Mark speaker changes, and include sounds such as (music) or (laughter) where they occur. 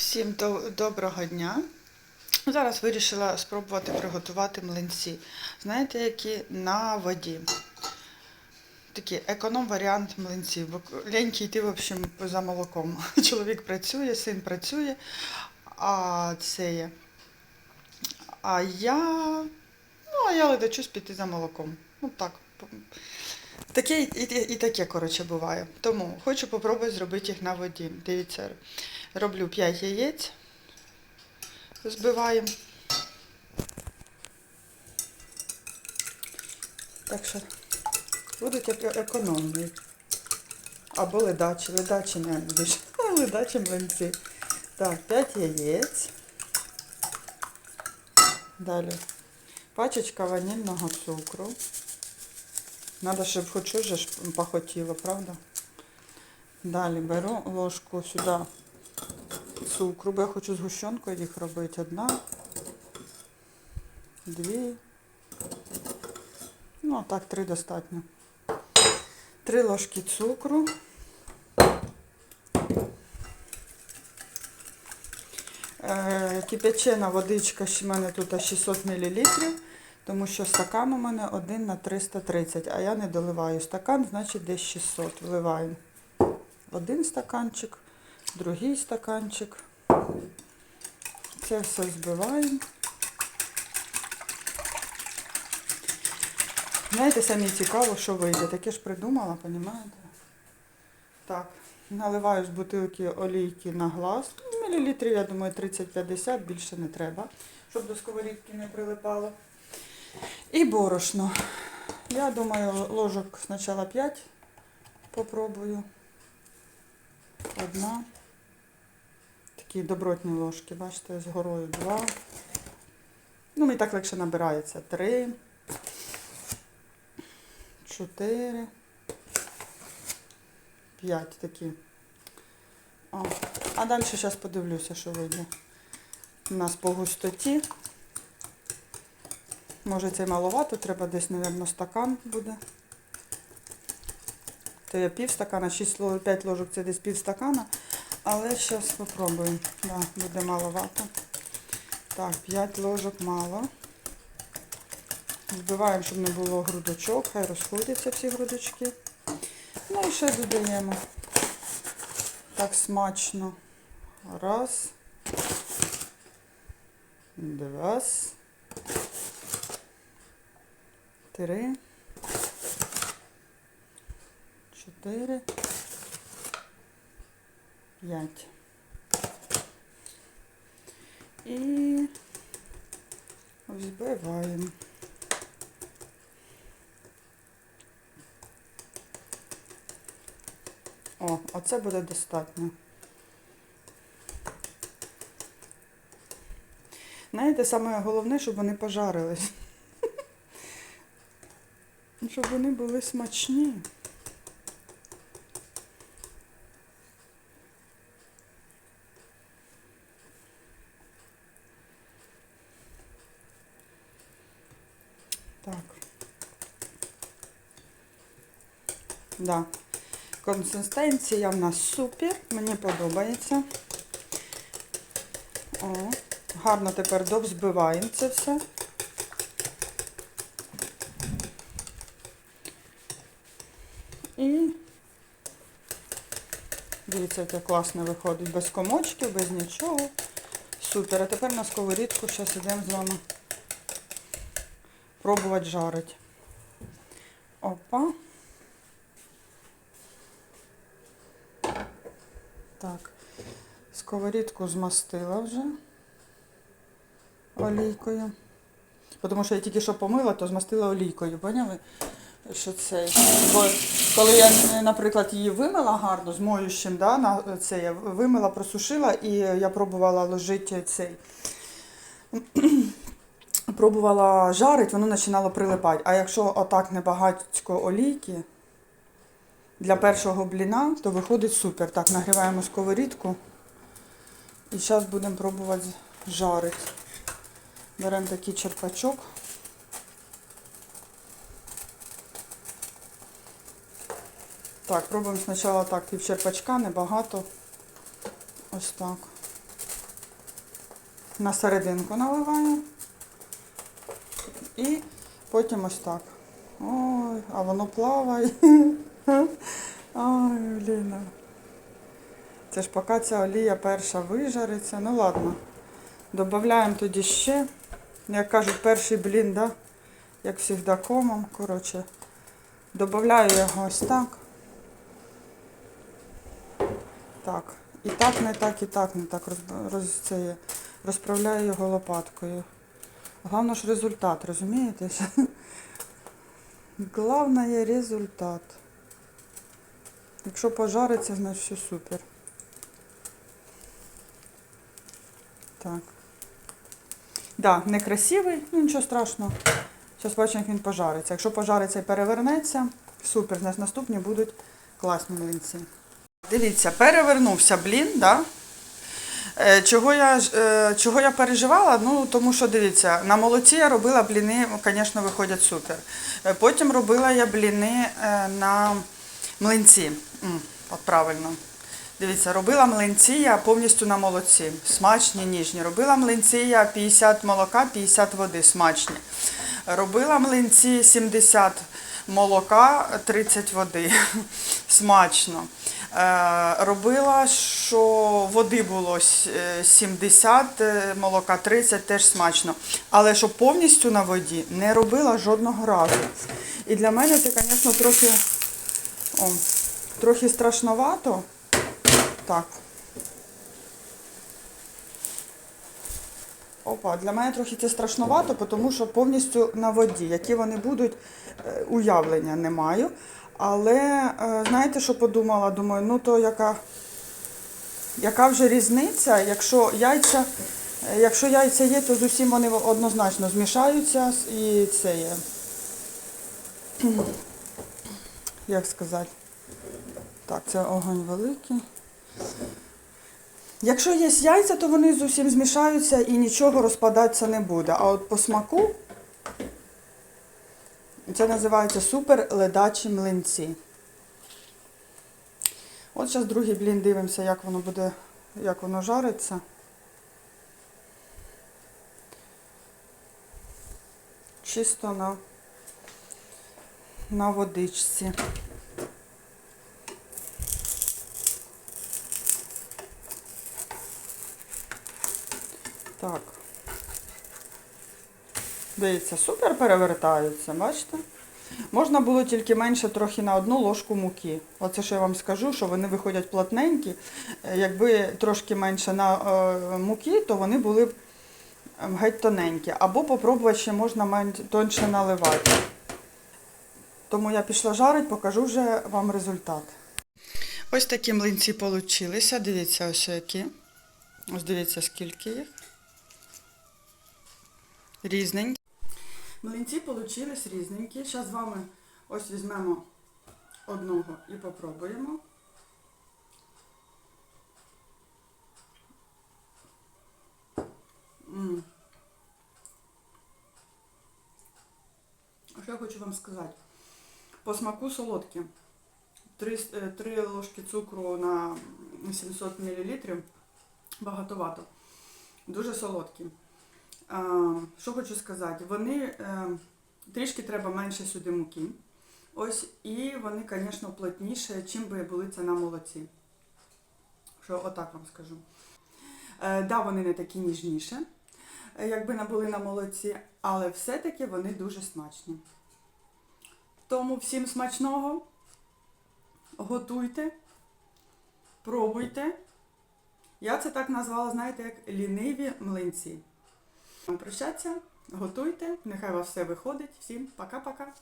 Speaker 1: Всім до- доброго дня. Зараз вирішила спробувати приготувати млинці. Знаєте, які на воді. Такий економ-варіант млинців. Бо ліньки йти, в общем, за молоком. (laughs) Чоловік працює, син працює, а це є. А я. Ну, а я ледачусь піти за молоком. Ну так. Таке і, і, і таке, коротше, буває. Тому хочу попробувати зробити їх на воді. Дивіться, роблю 5 яєць, збиваємо. Так що будуть ек- економні. Або ледачі, ледачі не будеш. (laughs) Ледачі млинці. Так, 5 яєць. Далі пачечка ванільного цукру. Надо, щоб хоч щось же ж похотіло, правда? Далі беру ложку сюди цукру, бо я хочу згущенкою їх робити. Одна, дві. Ну, а так, три достатньо. Три ложки цукру. Е, Кип'ячена водичка, в мене тут 600 мл, тому що стакан у мене 1 на 330, а я не доливаю стакан, значить десь 600 вливаємо. Один стаканчик, другий стаканчик. Це все збиваємо. Знаєте, самі цікаво, що вийде. Таке ж придумала, розумієте? Так, наливаю з бутилки олійки на глаз. Мілілітрів, я думаю, 30-50, більше не треба, щоб до сковорідки не прилипало. І борошно. Я думаю, ложок спочатку 5 попробую. Одна. Такі добротні ложки, бачите, з горою два. Ну, мені так легше набирається. Три. Чотири. П'ять такі. О. А далі зараз подивлюся, що вийде. У нас по густоті. Може це маловато, треба десь, мабуть, стакан буде. То я пів стакана, 6-5 ложок це десь пів стакана. Але зараз спробуємо. Да, буде маловато. Так, 5 ложок мало. Збиваємо, щоб не було грудочок, хай розходяться всі грудочки. Ну і ще додаємо. Так смачно. Раз. Два. Три. Чотири. П'ять. І взбиваємо. О, оце буде достатньо. Знаєте, саме головне, щоб вони пожарились. (laughs) Щоб вони були смачні. Так. Да. Консистенція в нас супер, мені подобається. О, гарно тепер довзбиваємо це все. І дивіться, яке класно виходить. Без комочків, без нічого. Супер. А тепер на сковорідку зараз йдемо з вами пробувати жарити. Опа. Так, сковорідку змастила вже олійкою. Тому що я тільки що помила, то змастила олійкою, поняли? Що це? Бо коли я, наприклад, її вимила гарно з моющим, да, на це я вимила, просушила і я пробувала ложити цей. Пробувала жарити, воно починало прилипати. А якщо отак небагатько олійки, для першого бліна, то виходить супер. Так, нагріваємо сковорідку. І зараз будемо пробувати жарити. Беремо такий черпачок. Так, пробуємо спочатку так, пів черпачка, небагато. Ось так. на серединку наливаю. І потім ось так. Ой, а воно плаває. Ой, блін. Це ж поки ця олія перша вижариться. Ну ладно. Додаємо тоді ще. Як кажуть, перший блін, да? як завжди, комом. Коротше, додаю його ось так. Так. І так, не так, і так, не так роз, роз, це, розправляю його лопаткою. Головне ж результат, розумієте? (laughs) Головне результат. Якщо пожариться, значить все супер. Так. Да, некрасивий, ну нічого страшного. Зараз бачимо, як він пожариться. Якщо пожариться і перевернеться, супер. Значить наступні будуть класні млинці. Дивіться, перевернувся блін, да? Е, Чого я, е, чого я переживала? Ну, тому що дивіться, на молоці я робила бліни, звісно, виходять супер. Е, Потім робила я бліни на млинці. От правильно. Дивіться, робила млинці я повністю на молоці. Смачні, ніжні. Робила млинці я 50 молока, 50 води, смачні. Робила млинці 70 молока, 30 води. (laughs) Смачно. Е, Робила, що води було е, 70, е, молока 30, теж смачно. Але що повністю на воді не робила жодного разу. І для мене це, звісно, трохи, о, трохи страшновато. Так. Опа, для мене трохи це страшновато, тому що повністю на воді. Які вони будуть, е, уявлення не маю. Але е, знаєте, що подумала? Думаю, ну то яка, яка вже різниця, якщо яйця, е, якщо яйця є, то з усім вони однозначно змішаються і це є. Як сказати? Так, це огонь великий. Якщо є яйця, то вони з усім змішаються і нічого розпадатися не буде. А от по смаку це називається супер ледачі млинці. От зараз другий блін дивимося, як воно буде, як воно жариться. Чисто на, на водичці. Так. Дивіться, супер перевертаються, бачите? Можна було тільки менше трохи на одну ложку муки. Оце що я вам скажу, що вони виходять плотненькі. Е, Якби трошки менше на е, муки, то вони були б ем, геть тоненькі. Або попробувати ще можна тоньше наливати. Тому я пішла жарить, покажу вже вам результат. Ось такі млинці получилися. Дивіться, ось які. Ось дивіться, скільки їх. Різненькі. Млинці получились різненькі. Зараз з вами ось візьмемо одного і попробуємо. М. Що я хочу вам сказати? По смаку солодкі. Три, с- е, три ложки цукру на 700 мл. Багатовато. Дуже солодкі. Що хочу сказати, вони е, трішки треба менше сюди муки. Ось, і вони, звісно, плотніше, чим би були це на молоці. Що отак вам скажу. Е, да, вони не такі ніжніші, е, якби не були на молоці, але все-таки вони дуже смачні. Тому всім смачного, готуйте, пробуйте. Я це так назвала, знаєте, як ліниві млинці. Прощаться, готуйте, нехай вас все виходить. Всім пока-пока.